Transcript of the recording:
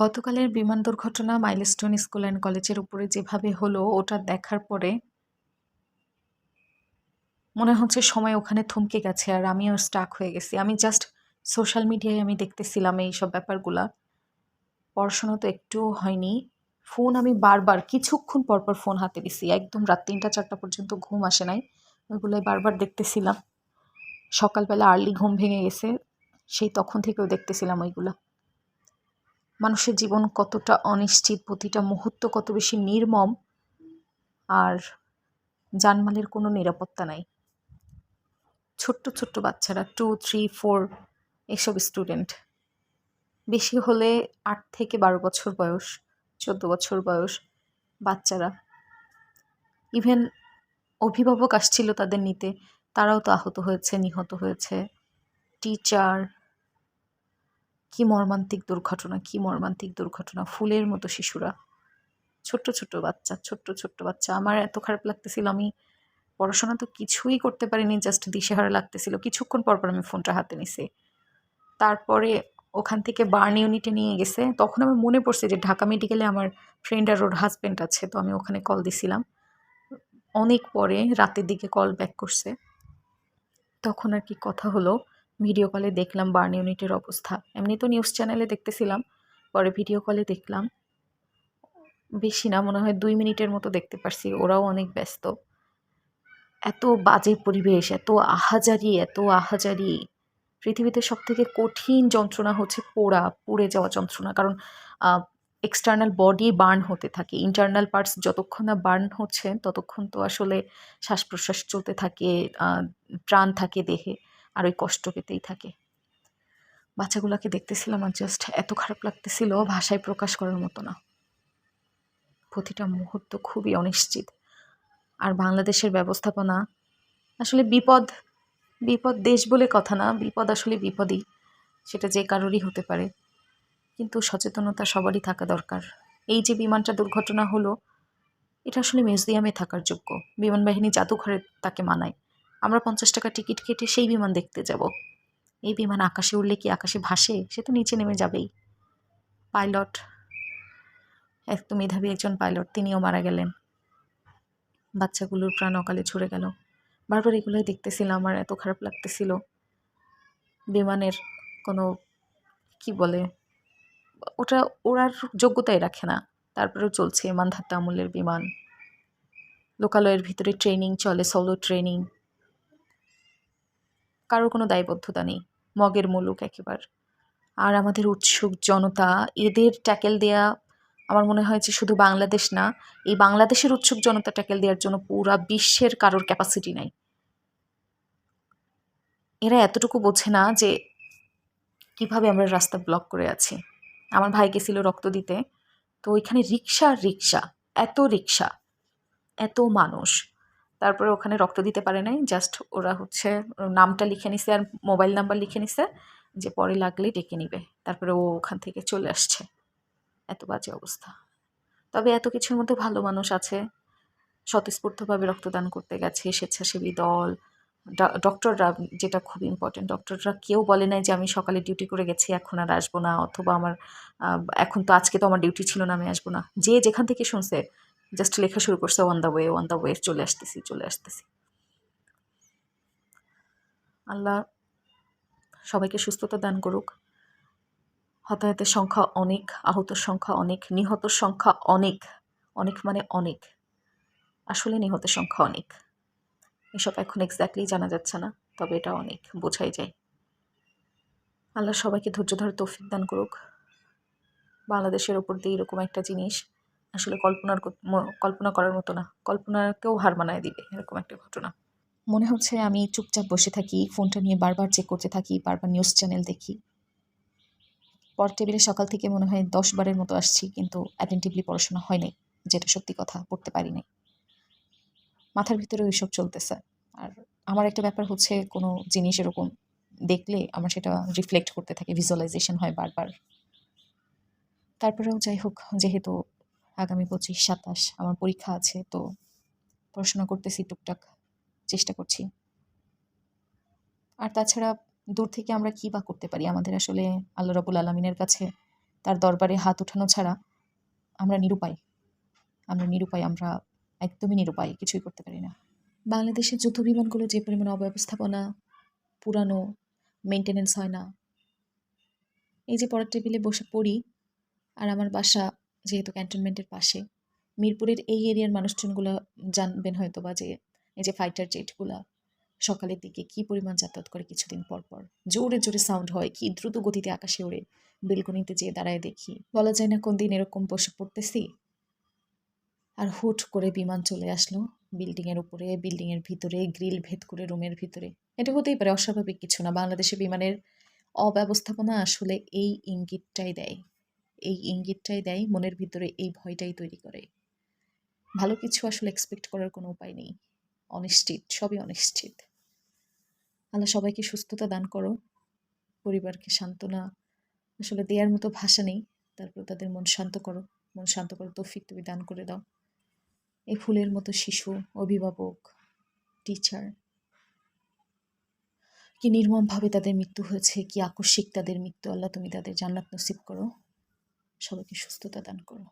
গতকালের বিমান দুর্ঘটনা মাইলস্টোন স্কুল অ্যান্ড কলেজের উপরে যেভাবে হলো, ওটা দেখার পরে মনে হচ্ছে সময় ওখানে থমকে গেছে আর আমিও স্টাক হয়ে গেছি। আমি জাস্ট সোশ্যাল মিডিয়ায় আমি দেখতেছিলাম এই সব ব্যাপারগুলা। পড়াশোনা তো একটুও হয়নি। ফোন আমি বারবার, কিছুক্ষণ পরপর ফোন হাতে দিছি একদম রাত তিনটা, চারটা পর্যন্ত ঘুম আসে নাই। ওইগুলোই বারবার দেখতেছিলাম। সকালবেলা আর্লি ঘুম ভেঙে গেছে। সেই তখন থেকেও দেখতেছিলাম ওইগুলা। মানুষের জীবন কতটা অনিশ্চিত, প্রতিটা মুহূর্ত কত বেশি নির্মম, আর জানমালের কোনো নিরাপত্তা নাই। ছোট্ট ছোট্ট বাচ্চারা টু থ্রি ফোর এসব স্টুডেন্ট বেশি হলে আট থেকে বারো বছর বয়স, চোদ্দ বছর বয়স বাচ্চারা। ইভেন অভিভাবক আসছিল তাদের নিতে, তারাও তো আহত হয়েছে, নিহত হয়েছে। টিচার কি মর্মান্তিক দুর্ঘটনা, কি মর্মান্তিক দুর্ঘটনা, ফুলের মতো শিশুরা। ছোট্ট ছোট্ট বাচ্চা, ছোট্ট ছোট্ট বাচ্চা। আমার এত খারাপ লাগতেছিল, আমি পড়াশোনা তো কিছুই করতে পারিনি জাস্ট দিশেহারা লাগতেছিল। কিছুক্ষণ পর পর আমি ফোনটা হাতে নিছি। তারপরে ওখান থেকে বার্ন ইউনিটে নিয়ে গেছে। তখন আমার মনে পড়ছে যে ঢাকা মেডিকেলে আমার ফ্রেন্ড আর ওর হাজব্যান্ড আছে, তো আমি ওখানে কল দিছিলাম। অনেক পরে রাতের দিকে কল ব্যাক করছে। তখন আর কি কথা হলো। ভিডিও কলে দেখলাম বার্ন ইউনিটের অবস্থা। এমনি তো নিউজ চ্যানেলে দেখতেছিলাম, পরে ভিডিও কলে দেখলাম। বেশি না, মনে হয় দুই মিনিটের মতো দেখতে পারছি, ওরাও অনেক ব্যস্ত। এত বাজে পরিবেশ, এত আহাজারি এত আহাজারি। পৃথিবীতে সব থেকে কঠিন যন্ত্রণা হচ্ছে পোড়া, পুড়ে যাওয়া যন্ত্রণা। কারণ এক্সটার্নাল বডি বার্ন হতে থাকে ইন্টারনাল পার্টস যতক্ষণ না বার্ন হচ্ছে, ততক্ষণ তো আসলে শ্বাস প্রশ্বাস চলতে থাকে প্রাণ থাকে দেহে। আর ওই কষ্ট পেতেই থাকে। বাচ্চাগুলোকে দেখতেছিলাম আর জাস্ট এত খারাপ লাগতেছিল ভাষায় প্রকাশ করার মতো না। প্রতিটা মুহূর্ত খুবই অনিশ্চিত। আর বাংলাদেশের ব্যবস্থাপনা আসলে বিপদ বিপদ দেশ বলে কথা না, বিপদ আসলে বিপদই। সেটা যে কারোরই হতে পারে। কিন্তু সচেতনতা সবারই থাকা দরকার। এই যে বিমানটা দুর্ঘটনা হলো, এটা আসলে মিউজিয়ামে থাকার যোগ্য। বিমান বাহিনী জাদুঘরে তাকে মানায়। আমরা পঞ্চাশ টাকা টিকিট কেটে সেই বিমান দেখতে যাব। এই বিমান আকাশে উঠলে কি আকাশে ভাসে? সে তো নিচে নেমে যাবেই। পাইলট এত মেধাবী একজন পাইলট, তিনিও মারা গেলেন। বাচ্চাগুলোর প্রাণ অকালে ছুড়ে গেল। বারবার এগুলোই দেখতেছিলাম, আমার এত খারাপ লাগতেছিল। বিমানের কোনো, কি বলে, ওটা ওরার যোগ্যতাই রাখে না। তারপরেও চলছে মানধাত্তা আমলের বিমান। লোকালয়ের ভিতরে ট্রেনিং চলে, সলো ট্রেনিং। কারোর কোনো দায়বদ্ধতা নেই। মগের মুলুক একেবারে। আর আমাদের উৎসুক জনতা, এদের ট্যাকেল দেয়া আমার মনে হয় যে শুধু বাংলাদেশ না, এই বাংলাদেশের উৎসুক জনতা ট্যাকেল দেওয়ার জন্য পুরা বিশ্বের কারোর ক্যাপাসিটি নাই। এরা এতটুকু বোঝে না যে কীভাবে আমরা রাস্তা ব্লক করে আছি। আমার ভাই গেছিল রক্ত দিতে। তো ওইখানে রিক্সা রিক্সা, এত রিক্সা, এত মানুষ। তারপরে ওখানে রক্ত দিতে পারে নাই। জাস্ট ওরা হচ্ছে, নামটা লিখে নিছে আর মোবাইল নাম্বার লিখে নিছে যে পরে লাগলে ডেকে নিবে। তারপরে ও ওখান থেকে চলে আসছে। এত বাজে অবস্থা। তবে এত কিছুর মধ্যে ভালো মানুষ আছে। স্বতঃস্ফূর্তভাবে রক্তদান করতে গেছে, স্বেচ্ছাসেবী দল। ডক্টররা যেটা খুব ইম্পর্টেন্ট ডক্টররা কেউ বলে নাই যে আমি সকালে ডিউটি করে গেছি, এখন আর আসব না। অথবা আমার এখন তো আজকে তো আমার ডিউটি ছিল না, আমি আসব না। যে যেখান থেকে শুনছে জাস্ট লেখা শুরু করছে on the way on the way চলে আসতেছি চলে আসতেছি। আল্লাহ সবাইকে সুস্থতা দান করুক। হতাহতের সংখ্যা অনেক, আহতর সংখ্যা অনেক, নিহতর সংখ্যা অনেক অনেক মানে অনেক। আসলে নিহতের সংখ্যা অনেক। এসব এখন এক্স্যাক্টলি জানা যাচ্ছে না, তবে এটা অনেক, বোঝাই যায়। আল্লাহ সবাইকে ধৈর্য ধরে তৌফিক দান করুক। বাংলাদেশের ওপর দিয়ে এরকম একটা জিনিস আসলে কল্পনার কল্পনা করার মতো না। কল্পনাকেও হার মানায় দিবে, এরকম একটা ঘটনা। মনে হচ্ছে আমি চুপচাপ বসে থাকি, ফোনটা নিয়ে বারবার চেক করতে থাকি, বারবার নিউজ চ্যানেল দেখি। পর টেবিলে সকাল থেকে মনে হয় দশ বারের মতো আসছি, কিন্তু অ্যাটেন্টিভলি পড়াশোনা হয় নাই, যেটা সত্যি কথা, পড়তে পারি নাই। মাথার ভিতরে ওইসব চলতেছে। আর আমার একটা ব্যাপার হচ্ছে, কোনো জিনিস এরকম দেখলে আমার সেটা রিফ্লেক্ট করতে থাকে ভিজুয়ালাইজেশন হয় বারবার। তারপরেও যাই হোক, যেহেতু আগামী পঁচিশ, সাতাশ আমার পরীক্ষা আছে, তো পড়াশোনা করতেছি টুকটাক, চেষ্টা করছি। আর তাছাড়া দূর থেকে আমরা কী বা করতে পারি? আমাদের আসলে আল্লাহ রবুল আলমিনের কাছে তার দরবারে হাত ওঠানো ছাড়া আমরা নিরুপায়। আমরা নিরুপায়, আমরা একদমই নিরুপায়, কিছুই করতে পারি না। বাংলাদেশের যুদ্ধ বিমানগুলো যে পরিমাণ অব্যবস্থাপনা, পুরানো মেনটেনেন্স হয় না। এই যে পড়ার টেবিলে বসে পড়ি, আর আমার বাসা যেহেতু ক্যান্টনমেন্টের পাশে। মিরপুরের এই এরিয়ার মানুষজনগুলো জানবেন হয়তো বা যে, এই যে ফাইটার জেটগুলা সকালের দিকে কি পরিমাণ যাতায়াত করে কিছুদিন পর পর। জোরে জোরে সাউন্ড হয়, কি দ্রুত গতিতে আকাশে ওড়ে। বেলকনিতে যেয়ে দাঁড়ায় দেখি, বলা যায় না কোন দিন এরকম বসে পড়তেছি। আর হুট করে বিমান চলে আসলো, বিল্ডিংয়ের উপরে, বিল্ডিংয়ের ভিতরে, গ্রিল ভেদ করে রুমের ভিতরে। এটা হতেই পারে অস্বাভাবিক কিছু না বাংলাদেশে বিমানের অব্যবস্থাপনা আসলে এই ইঙ্গিতটাই দেয়। এই ইঙ্গিতটাই দেয়, মনের ভিতরে এই ভয়টাই তৈরি করে। ভালো কিছু আসলে এক্সপেক্ট করার কোনো উপায় নেই। অনিশ্চিত, সবই অনিশ্চিত। আল্লাহ সবাইকে সুস্থতা দান করো। পরিবারকে সান্ত্বনা, আসলে দেওয়ার মতো ভাষা নেই। তারপর তাদের মন শান্ত করো। মন শান্ত করো তৌফিক তুমি দান করে দাও। এই ফুলের মতো শিশু, অভিভাবক টিচার কি নির্মমভাবে তাদের মৃত্যু হয়েছে, কি আকস্মিক তাদের মৃত্যু, আল্লাহ তুমি তাদের জান্নাত নসিব করো। সবাইকে সুস্থতা দান করো।